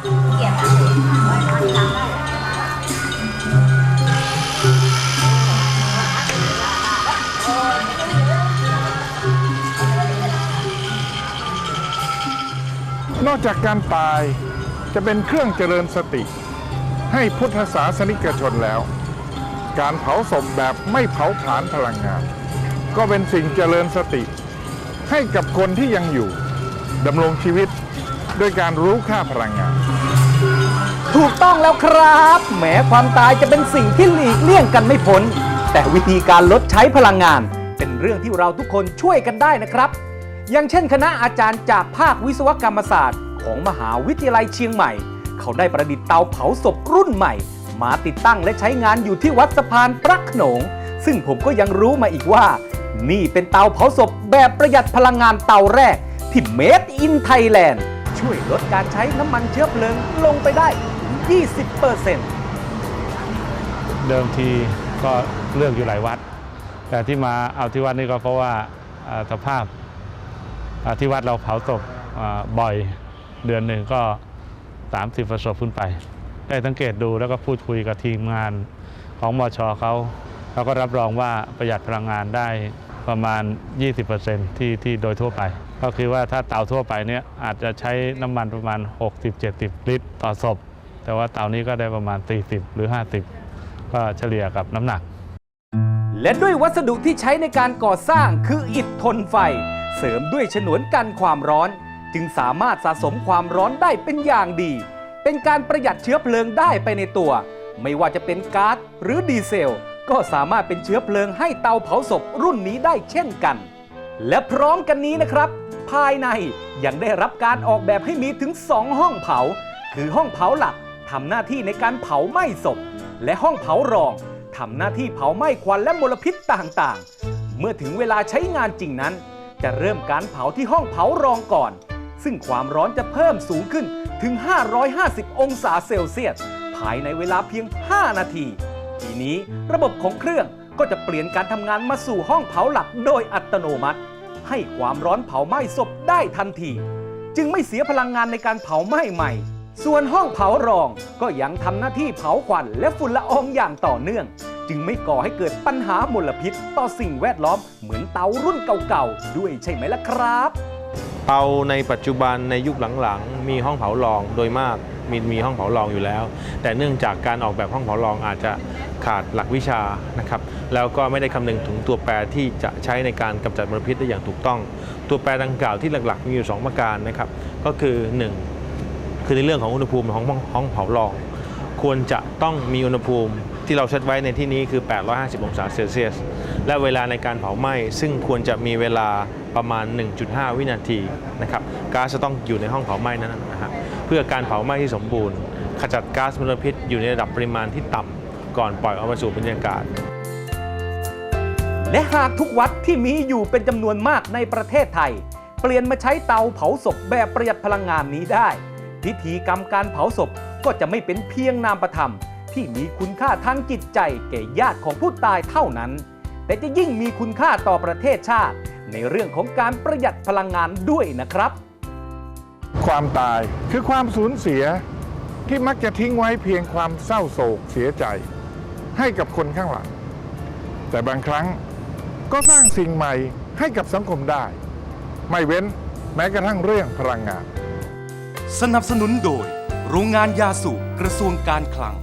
นอกจากการตายจะเป็นเครื่องเจริญสติ ให้พุทธศาสนิกชนแล้ว การเผาศพแบบไม่เผาผลาญพลังงาน ก็เป็นสิ่งเจริญสติ ให้กับคนที่ยังอยู่ดำรงชีวิต ด้วยการรู้ค่าพลังงาน ถูกต้องแล้วครับแหมความตายจะเป็นสิ่งที่หลีกเลี่ยงกันไม่พ้น แต่วิธีการลดใช้พลังงาน เป็นเรื่องที่เราทุกคนช่วยกันได้นะครับ อย่างเช่น คณะอาจารย์จากภาควิศวกรรมศาสตร์ ของมหาวิทยาลัยเชียงใหม่ เขาได้ประดิษฐ์เตาเผาศพรุ่นใหม่ มาติดตั้งและใช้งานอยู่ที่วัดสะพานพระโขนง ซึ่งผมก็ยังรู้มาอีกว่า นี่เป็นเตาเผาศพแบบประหยัดพลังงานเตาแรกที่ Made in Thailand ช่วยลดการใช้น้ำมันเชื้อเพลิงลงไปได้ 20%เดิมทีก็เลือกอยู่หลายวัด แต่ที่มาเอาที่วัดนี่ก็เพราะว่าอ่าสภาพอ่าที่วัดเราเผาศพอ่าบ่อยเดือนหนึ่งก็ 30ประสบขึ้นไป ได้สังเกตดูแล้วก็พูดคุยกับทีมงานของมอชเขาเขาก็รับรองว่าประหยัดพลังงานได้ ประมาณ 20%ที่ที่โดยทั่วไป ก็คือว่าถ้าเตาทั่วไปเนี่ยอาจจะใช้น้ำมันประมาณ 60-70 ลิตร ต่อศพ แต่ว่าเตานี้ก็ได้ประมาณ 40 หรือ 50 ก็เฉลี่ยกับน้ำหนัก และด้วยวัสดุที่ใช้ในการก่อสร้างคืออิฐทนไฟ เสริมด้วยฉนวนกันความร้อน จึงสามารถสะสมความร้อนได้เป็นอย่างดี เป็นการประหยัดเชื้อเพลิงได้ไปในตัว ไม่ว่าจะเป็นก๊าซหรือดีเซล ก็สามารถเป็นเชื้อเพลิงให้เตาเผาศพรุ่นนี้ได้เช่นกัน และพร้อมกันนี้นะครับ ภายในยังได้รับการออกแบบให้มีถึง 2 ห้องเผา คือห้องเผาหลักทำหน้าที่ในการเผาไหม้ศพ และห้องเผารองทำหน้าที่เผาไหม้ควันและมลพิษต่างๆ เมื่อถึงเวลาใช้งานจริงนั้น จะเริ่มการเผาที่ห้องเผารองก่อน ซึ่งความร้อนจะเพิ่มสูงขึ้นถึง 550 องศาเซลเซียส ภายในเวลาเพียง 5 นาที ทีนี้ระบบของเครื่องก็จะเปลี่ยนการทำงานมาสู่ห้องเผาหลักโดยอัตโนมัติ ให้ความร้อนเผาไหม้ศพได้ทันที จึงไม่เสียพลังงานในการเผาไหม้ใหม่ ส่วนห้องเผารองก็ยังทำหน้าที่เผาควันและฝุ่นละอองอย่างต่อเนื่อง จึงไม่ก่อให้เกิดปัญหามลพิษ ต่อสิ่งแวดล้อมเหมือนเตารุ่นเก่าๆด้วยใช่ไหมล่ะครับ เตาในปัจจุบันในยุคหลังๆ มีห้องเผารองโดยมากมีมีห้องเผารองอยู่แล้ว แต่เนื่องจากการออกแบบห้องเผารองอาจจะ ขาดหลักวิชานะครับแล้วก็ไม่ได้คำนึงถึงตัวแปรที่จะใช้ในการกำจัดมลพิษได้อย่างถูกต้อง ตัวแปรดังกล่าวที่หลักๆ มีอยู่ 2 ประการนะครับก็คือ 1 คือในเรื่องของอุณหภูมิของห้องเผารอง ควรจะต้องมีอุณหภูมิที่เราเซตไว้ในที่นี้คือ 850 องศาเซลเซียส และเวลาในการเผาไหม้ ซึ่งควรจะมีเวลาประมาณ 1.5 วินาทีนะครับก๊าซจะต้องอยู่ในห้องเผาไหม้นั้นนะฮะเพื่อการเผาไหม้ที่สมบูรณ์ ขจัดก๊าซมลพิษอยู่ในระดับปริมาณที่ต่ำ ก่อนปล่อยออกมาสู่บรรยากาศ และหากทุกวัดที่มีอยู่เป็นจำนวนมากในประเทศไทย เปลี่ยนมาใช้เตาเผาศพแบบประหยัดพลังงานนี้ได้ พิธีกรรมการเผาศพก็จะไม่เป็นเพียงนามประธรรม ที่มีคุณค่าทางจิตใจแก่ญาติของผู้ตายเท่านั้น แต่จะยิ่งมีคุณค่าต่อประเทศชาติ ในเรื่องของการประหยัดพลังงานด้วยนะครับ ความตายคือความสูญเสียที่มักจะทิ้งไว้เพียงความเศร้าโศกเสียใจ ให้กับคนข้างหลัง แต่บางครั้งก็สร้างสิ่งใหม่ให้กับสังคมได้ ไม่เว้นแม้กระทั่งเรื่องพลังงาน สนับสนุนโดย โรงงานยาสูบกระทรวงการคลัง